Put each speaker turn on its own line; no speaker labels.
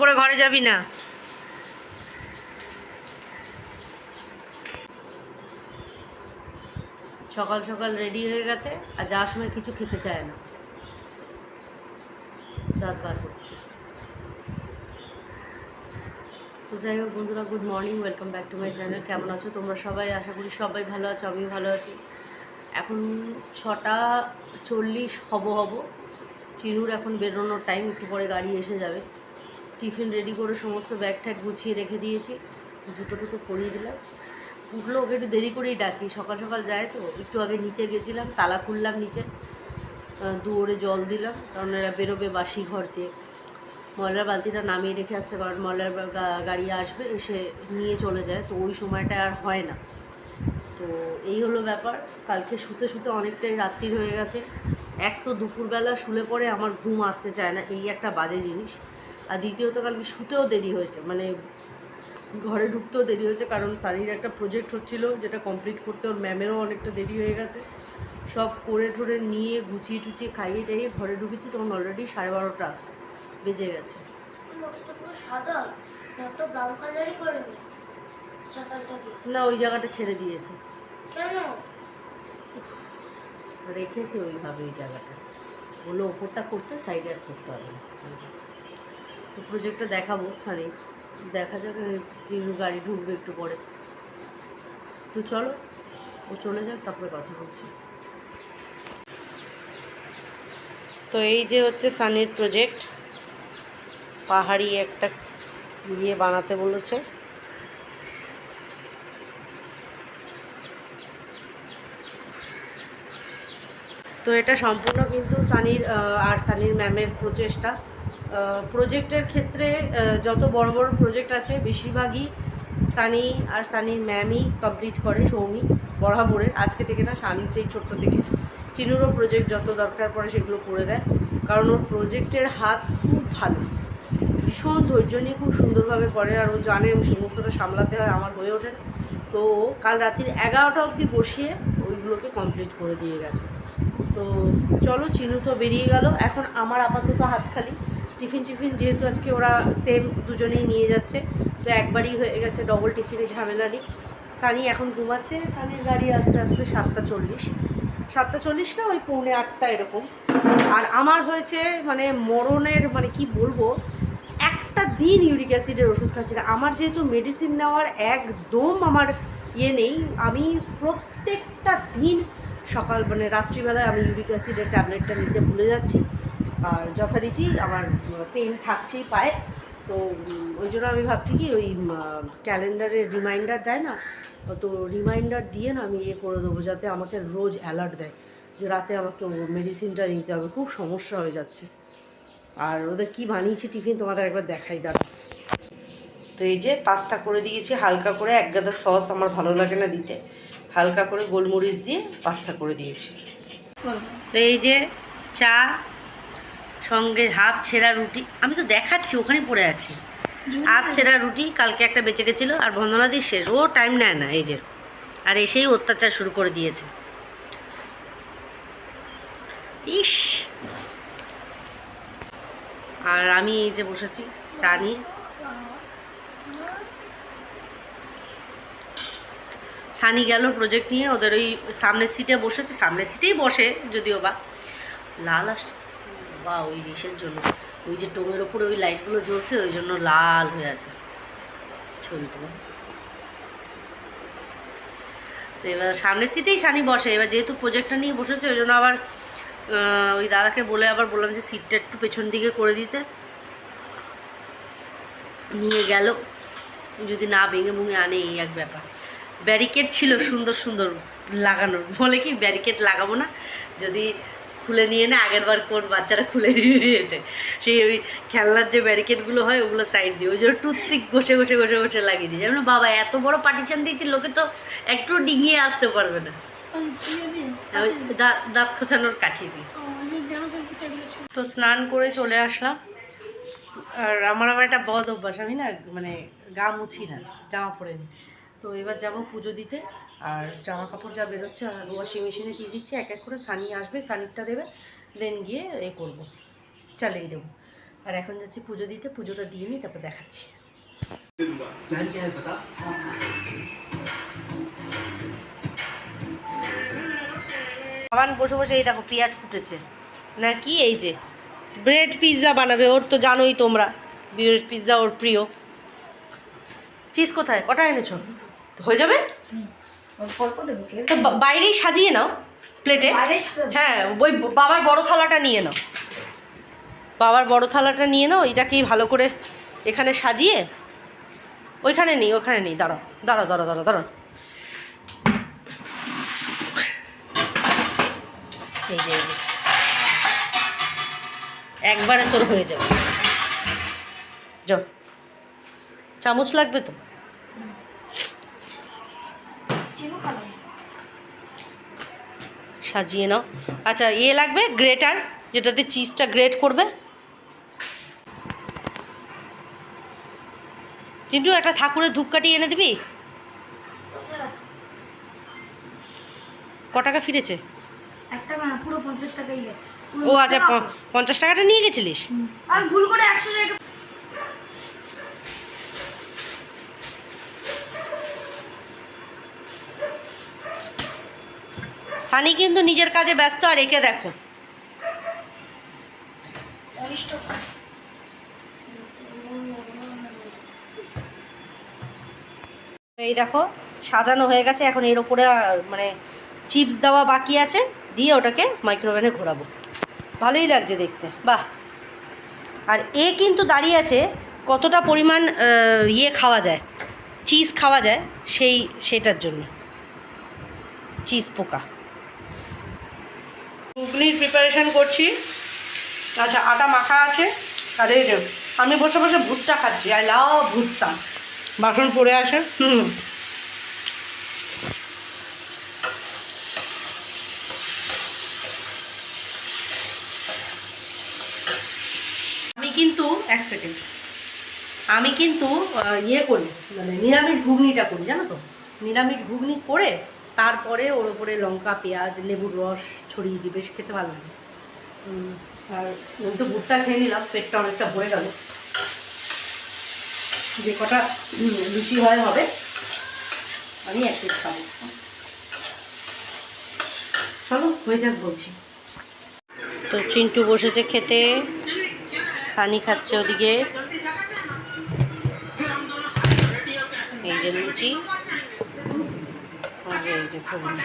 পরে ঘরে যাবি না। সকাল সকাল রেডি হয়ে গেছে, আর যাওয়ার সময় কিছু খেতে চায় না। দাঁত বার করছে। তো যাই হোক বন্ধুরা good morning welcome back to my channel কেমন আছো তোমরা সবাই? আশা করি সবাই ভালো আছো, আমিও ভালো আছি। এখন ছটা চল্লিশ হব হব। চিনুর এখন বেরোনোর টাইম একটু পরে গাড়ি এসে যাবে। টিফিন রেডি করে সমস্ত ব্যাগ ট্যাগ গুছিয়ে রেখে দিয়েছি। জুতো টুতো পরিয়ে দিলাম। উঠল ওকে একটু দেরি করেই ডাকি। সকাল সকাল যায় তো, একটু আগে নিচে গেছিলাম, তালা খুললাম নিচে। দুয়ারে জল দিলাম, কারণ এরা বেরোবে বাসি ঘর দিয়ে। ময়লার বালতিটা নামিয়ে রেখে আসতে কারণ ময়লার গাড়ি আসবে, এসে নিয়ে চলে যায়। তো ওই সময়টা আর হয় না। তো এই হলো ব্যাপার। কালকে শুতে শুতে অনেকটাই রাত্রির হয়ে গেছে। এক তো দুপুরবেলা শুলে পরে আমার ঘুম আসতে চায় না। এই একটা বাজে জিনিস। আর দ্বিতীয়ত কালকে শুতেও দেরি হয়েছে মানে ঘরে ঢুকতেও দেরি হয়েছে কারণ সানির একটা প্রজেক্ট হচ্ছিল যেটা কমপ্লিট করতে ওর ম্যামেরও অনেকটা দেরি হয়ে গেছে। সব করে ঠোরে নিয়ে গুছিয়ে টুচিয়ে খাইয়ে টাইয়ে ঘরে ঢুকেছি তখন অলরেডি সাড়ে বারোটা বেজে গেছে।
সাদা না তো ব্রাউন কালারই করে না
ওই জায়গাটা ছেড়ে দিয়েছে।
কেন?
রেখেছে ওইভাবে ওই জায়গাটা। বলল ওপরটা করতে সাইডে আর করতে হবে না। তো প্রজেক্টটা দেখাবো, সানি। দেখা যাক চিনু গাড়ি ঢুকবে একটু পরে। তো চলো, ও চলে যাক, তারপরে কথা বলছি। তো এই যে হচ্ছে সানির প্রজেক্ট পাহাড়ি একটা ইয়ে বানাতে বলেছে। তো এটা সম্পূর্ণ কিন্তু সানির আর সানির ম্যামের প্রচেষ্টা। প্রজেক্টের ক্ষেত্রে যত বড় বড় প্রজেক্ট আছে, বেশিরভাগই সানি আর সানির ম্যামই কমপ্লিট করে, সৌমি বরাবরের। আজকে থেকে না সানি সেই ছোট্ট থেকে চিনুরও প্রজেক্ট যত দরকার পড়ে সেগুলো করে দেয়। কারণ ওর প্রজেক্টের হাত খুব ভালো। ভীষণ ধৈর্য নিয়ে খুব সুন্দরভাবে করে, আর ও জানে সমস্তটা সামলাতে হয়, আমার হয়ে ওঠে তো কাল রাত্রির এগারোটা অবধি বসিয়ে ওইগুলোকে কমপ্লিট করে দিয়ে গেছে। তো চলো, চিনু তো বেরিয়ে গেল। এখন আমার আপাতত হাত খালি। টিফিন টিফিন যেহেতু আজকে ওরা সেম দুজনেই নিয়ে যাচ্ছে, তো একবারই হয়ে গেছে ডবল টিফিনে ঝামেলা নেই। সানি এখন ঘুমাচ্ছে, সানির গাড়ি আস্তে আস্তে সাতটা চল্লিশ। সাতটা চল্লিশ না ওই পৌনে আটটা এরকম। আর আমার হয়েছে মানে মরণের মানে কি বলব, একটা দিন ইউরিক অ্যাসিডের ওষুধ খাচ্ছি না। আমার যেহেতু মেডিসিন নেওয়ার একদম আমার ইয়ে নেই, আমি প্রত্যেকটা দিন সকাল মানে রাত্রিবেলায় আমি ইউরিক অ্যাসিডের ট্যাবলেটটা নিতে ভুলে যাচ্ছি। আর যথারীতি আমার পেন থাকছেই পায়ে। তো ওই জন্য আমি ভাবছি কি ওই ক্যালেন্ডারে রিমাইন্ডার দেয় না? তো রিমাইন্ডার দিয়ে না আমি ইয়ে করে দেবো যাতে আমাকে রোজ অ্যালার্ট দেয় যে রাতে আমাকে মেডিসিনটা নিতে হবে। খুব সমস্যা হয়ে যাচ্ছে। আর ওদের কি বানিয়েছি টিফিন তোমাদের একবার দেখাই দাঁড়া তো এই যে পাস্তা করে দিয়েছি, হালকা করে এক গাদা সস আমার ভালো লাগে না দিতে। হালকা করে গোলমরিচ দিয়ে পাস্তা করে দিয়েছি। তো এই যে চা সঙ্গে হাফ ছেঁড়া রুটি আমি তো দেখাচ্ছি ওখানে পড়ে আছি। হাফ ছেঁড়া রুটি কালকে একটা বেঁচে গেছিল আর বন্দনাদি শেষ ও টাইম নেয় না এই যে। আর এসেই অত্যাচার শুরু করে দিয়েছে। ইস! আর আমি এই যে বসেছি চা নিয়ে। সানি গেল প্রজেক্ট নিয়ে ওদের ওই সামনের সিটে বসেছে সামনের সিটেই বসে যদিও বা। লাল আসছে। বা ওই ইসের জন্য। ওই যে টোমের ওপরে ওই লাইটগুলো জ্বলছে, ওই জন্য লাল হয়ে আছে ছবি তো এবার সামনের সিটেই সানি বসে। এবার যেহেতু প্রজেক্টটা নিয়ে বসেছে, ওই জন্য আবার ওই দাদাকে বলে আবার বললাম যে সিটটা একটু পেছন দিকে করে দিতে। নিয়ে গেল। যদি না ভেঙে ভুঙে আনে, এই এক ব্যাপার। ব্যারিকেড ছিল সুন্দর সুন্দর লাগানোর। বলে কি ব্যারিকেড লাগাবো না। যদি খুলে নিয়ে না আগের বার কোন বাচ্চারা খুলে নিয়ে নিয়েছে। সেই ওই খেলনার যে ব্যারিকেডগুলো হয়, ওগুলো সাইড দিয়ে। ওই জন্য টুথপিক ঘষে ঘষে ঘষে ঘষে লাগিয়ে দিয়েছে। যেমন বাবা, এত বড় পার্টিশন দিয়েছি, লোকে তো একটু ডিঙিয়ে আসতে পারবে না। দাঁত খোঁচানোর কাঠি দিয়ে। তো স্নান করে চলে আসলাম। আর আমার আবার একটা বদ অভ্যাস, আমি না মানে গা মুছি না, জামা পরে নি। তো এবার যাব পুজো দিতে। আর জামা কাপড় যা বেরোচ্ছে ওয়াশিং মেশিনে দিয়ে দিচ্ছে এক এক করে সানি আসবে সানিটা দেবে দেন গিয়ে এ করব। চালিয়ে দেবো। আর এখন যাচ্ছি পুজো দিতে পুজোটা দিয়ে নি তারপর দেখাচ্ছি। খাওয়ান বসে বসে এই দেখো পেঁয়াজ ফুটেছে। না কি এই যে? ব্রেড পিৎজা বানাবে ওর তো জানোই তোমরা। ব্রেড পিৎজা ওর প্রিয়। চিজ কোথায়? কটা এনেছো? হয়ে যাবে? বাইরেই সাজিয়ে নাও প্লেটে হ্যাঁ ওই বাবার বড় থালাটা নিয়ে নাও। বাবার বড় থালাটা নিয়ে নাও এটাকেই ভালো করে এখানে সাজিয়ে ওইখানে নেই ওখানে নেই দাঁড়াও দাঁড়াও দাঁড়াও দাঁড়াও দাঁড়াও। এই যে একবারে তোর হয়ে যাবে। চামচ লাগবে তো
চিনু খাবে
সাজিয়ে নাও। আচ্ছা ইয়ে লাগবে গ্রেটার যেটাতে চিজটা গ্রেট করবে। চিন্টু একটা ঠাকুরের ধূপকাঠি এনে দিবি? ক টাকা ফিরেছে? ও আচ্ছা পঞ্চাশ টাকাটা নিয়ে গেছিলিস?
আমি ভুল করে একশো
সানি কিন্তু নিজের কাজে ব্যস্ত, আর একে দেখো। এই দেখো, সাজানো হয়ে গেছে। এখন এর ওপরে মানে চিপস দেওয়া বাকি আছে। দিয়ে ওটাকে মাইক্রোওভেনে ঘোরাবো। ভালোই লাগছে দেখতে, বাহ। আর এ কিন্তু দাঁড়িয়ে আছে, কতটা পরিমাণ ইয়ে খাওয়া যায় চিজ খাওয়া যায়, সেই, সেটার জন্য। চিজ পোকা। ঘুগনির প্রিপারেশন করছি। আচ্ছা আটা মাখা আছে। আর এই আমি বসে বসে ভুট্টা খাচ্ছি। আই লাভ ভুট্টা। বাসন পড়ে আসে হুম। আমি কিন্তু, এক সেকেন্ড আমি কিন্তু ইয়ে করি। মানে নিরামিষ ঘুগনিটা করি, জানো তো? নিরামিষ ঘুগনি করে তারপরে ওর ওপরে লঙ্কা, পেঁয়াজ, লেবুর রস ছড়িয়ে দিই বেশ খেতে ভালো লাগে। আর তো ভুট্টা খেয়ে নিলাম, পেটটা অনেকটা ভরে গেল। যে কটা লুচি হয় হবে, আমি এক পিস খাব। চলো, হয়ে যাক বলছি। তো চিন্টু বসেছে খেতে, সানি খাচ্ছে ওদিকে। এই যে লুচি। আর এই যে ঘুগনি